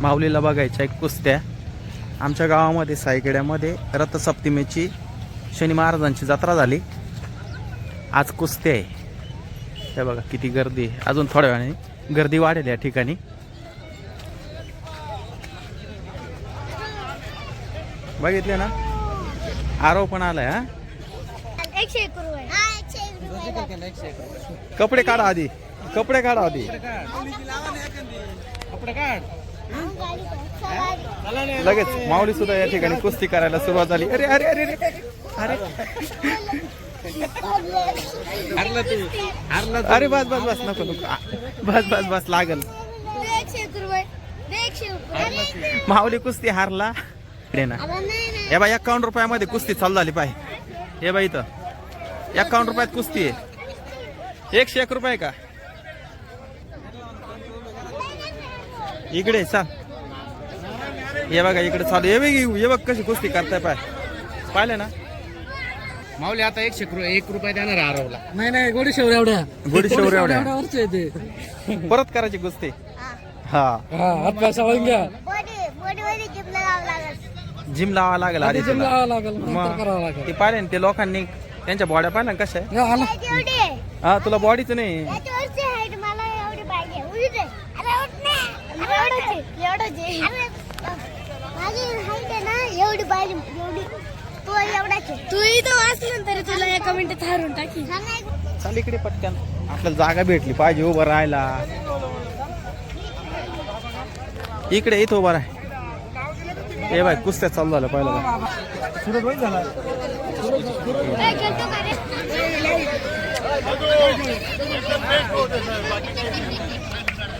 माऊलीला बघायच्या एक कुस्त्या. आमच्या गावामध्ये सायखेड्यामध्ये रथसप्तमीची शनी महाराजांची जत्रा झाली. आज कुस्ती आहे. हे बघा किती गर्दी आहे. अजून थोड्या वेळाने गर्दी वाढेल या ठिकाणी. बघितले ना? आरव पण आलाय हा? हा एकशे एक रुपये कपडे काढा आधी. कपडे काढा आधी. लगेच माऊली सुद्धा या ठिकाणी कुस्ती करायला सुरुवात झाली. अरे अरे अरे अरे. अरे. अरे बस बस बस नको नको. बस बस बस लागल. माऊली कुस्ती हारला. ना. हे बाई एकावन्न रुपयामध्ये कुस्ती चालू झाली पाहिजे हे बाई इथं. एकावन्न रुपयात कुस्ती आहे. एकशे एक रुपये का? इकडे चाल हे बघा इकडे चालू हे बघ हे बघ कशी कुस्ती करताय पाय. पाहिले ना? माऊली आता एकशे एक रुपये देणार आरवला. नाही नाही गोडी शेवऱ्या एवढ्या. गोडी शेवऱ्या एवढ्या. परत करायची कुस्ती? हा. हा. जिम लावावं लागेल. जिम लावा लागेल आधी जिम. लावावं लागेल ते पाहिले ना ते लोकांनी त्यांच्या बॉड्या पाहिल्या ना कशा हा तुला बॉडीच नाही याच्यावरची हाईट मला एवढी पाहिजे उडीच आहे अरे उठ ना एवढंच आहे एवढंच आहे अरे माझी हाईट आहे ना एवढी पाहिजे एवढी तू एवढाच आहे तू इथं वाचलं तरी तुला एका मिनिटात हारून टाकी चाल इकडे पटकन. आपल्याला जागा भेटली पाहिजे उभं राहायला. इकडे इथं उभं राह. ए बाय कुस्त्या चालू झालं पहिलं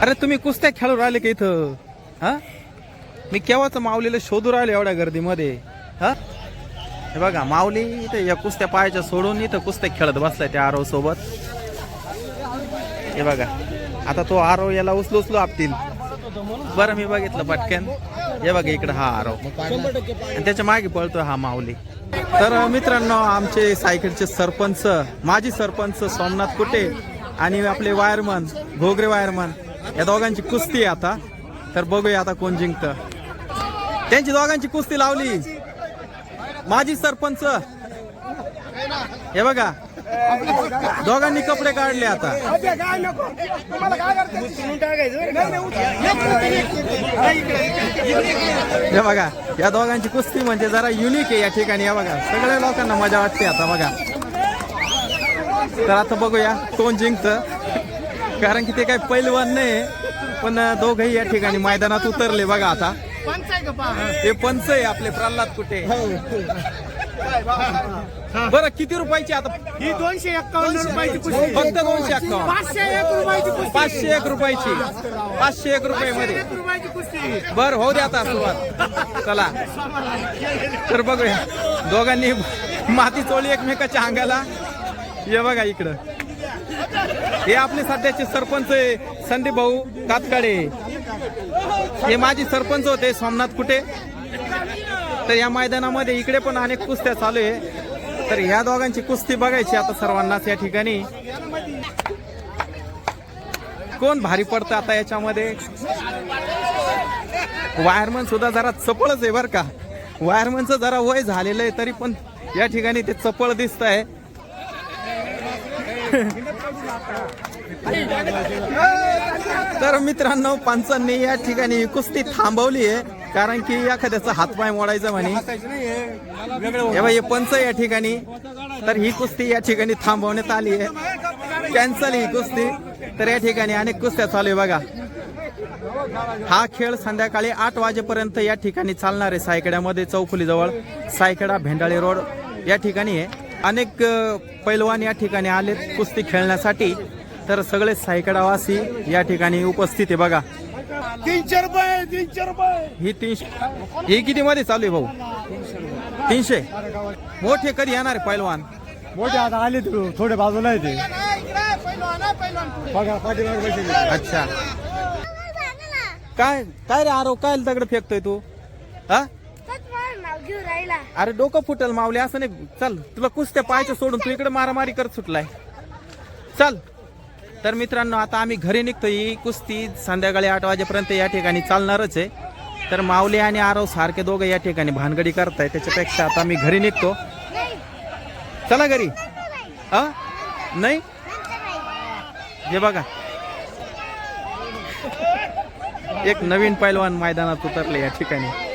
अरे तुम्ही कुस्त्या खेळू राहिले का इथं? हा? मी केव्हाच माऊलीला शोधू राहिले एवढ्या गर्दीमध्ये? हा? हे बघा माऊली इथे या कुस्त्या पायाच्या सोडून इथं कुस्त्या खेळत बसलाय त्या आरव सोबत. हे बघा. आता तो आरव याला उचलू उचलू आपतील. बरं मी बघितलं पटकन. हे बघा इकडं हा आरव. आणि त्याच्यामागे पळतोय हा माऊली. तर मित्रांनो आमचे सायकलचे सरपंच माजी सरपंच सोमनाथ कुटे आणि आपले वायरमन घोगरे वायरमन या दोघांची कुस्ती आहे आता. तर बघूया आता कोण जिंकतं. त्यांची दोघांची कुस्ती लावली. माजी सरपंच. हे बघा. दोघांनी कपडे काढले आता. हे बघा या दोघांची कुस्ती म्हणजे जरा युनिक आहे या ठिकाणी या बघा. सगळ्या लोकांना मजा वाटते आता बघा. तर आता बघूया कोण जिंकतं. कारण की ते काही पैलवान नाही पण दोघही या ठिकाणी मैदानात उतरले बघा आता. ते पंच आहे आपले प्रल्हाद कुठे बरं किती रुपयाची आता? ही दोनशे एक्कावन्न रुपयाची कुस्ती. फक्त दोनशे अक्कावन्न पाचशे एक रुपयाची कुस्ती. पाचशे एक रुपयाची. पाचशे एक रुपये मध्ये एक रुपयाची कुस्ती. बर होऊ द्या आता सुरुवात. चला. तर बघूया. दोघांनी माती चोळी एकमेकाच्या अंगाला. हे बघा इकडं. हे आपले सध्याचे सरपंच आहे संदीप भाऊ कातकाडे. हे माझे सरपंच होते सोमनाथ कुटे. तर या मैदानामध्ये इकडे पण अनेक कुस्त्या चालू आहे. तर ह्या दोघांची कुस्ती बघायची आता सर्वांनाच या ठिकाणी. कोण भारी पडतं आता याच्यामध्ये? वायरमन सुद्धा जरा चपळच आहे बरं का. वायरमनचं जरा वय झालेलं आहे तरी पण या ठिकाणी ते चपळ दिसत आहे. तर मित्रांनो पंचांनी या ठिकाणी कुस्ती थांबवली आहे. कारण की एखाद्याचा हातपाय मोडायचा म्हणे. हे पंच या ठिकाणी. तर ही कुस्ती या ठिकाणी थांबवण्यात आली आहे. कॅन्सल ही कुस्ती. तर या ठिकाणी अनेक कुस्त्या चालू आहे बघा. हा खेळ संध्याकाळी आठ वाजेपर्यंत या ठिकाणी चालणार आहे सायकड्यामध्ये चौफुलीजवळ. सायकडा भेंडाळे रोड या ठिकाणी आहे. अनेक पैलवान या ठिकाणी आलेत कुस्ती खेळण्यासाठी. तर सगळे सायकडावासी या ठिकाणी उपस्थित आहे बघा. तीनशे रुपये तीनशे रुपये. ही तीनशे. ही किती मध्ये चालू आहे भाऊ? तीनशे. मोठे कधी येणार आहे पैलवान? मोठे आता आले तू थोडे बाजूला आहे ते. बघा पाठीमागे बसले. अच्छा. काय काय रे आरो काय दगड फेकतोय तू? हा? अरे डोकं फुटल मावले असं नाही. चल तुला कुस्त्या पाहायचं सोडून तू इकडे मारामारी करत सुटलाय. चल. तर मित्रांनो आता आम्ही घरी निघतो ही कुस्ती संध्याकाळी आठ वाजेपर्यंत या ठिकाणी चालणारच आहे. तर माऊली आणि आरव सारखे दोघं या ठिकाणी भानगडी करताय. त्याच्यापेक्षा आता आम्ही घरी निघतो. चला घरी. हा? नाही? हे बघा. एक नवीन पैलवान मैदानात उतरले या ठिकाणी.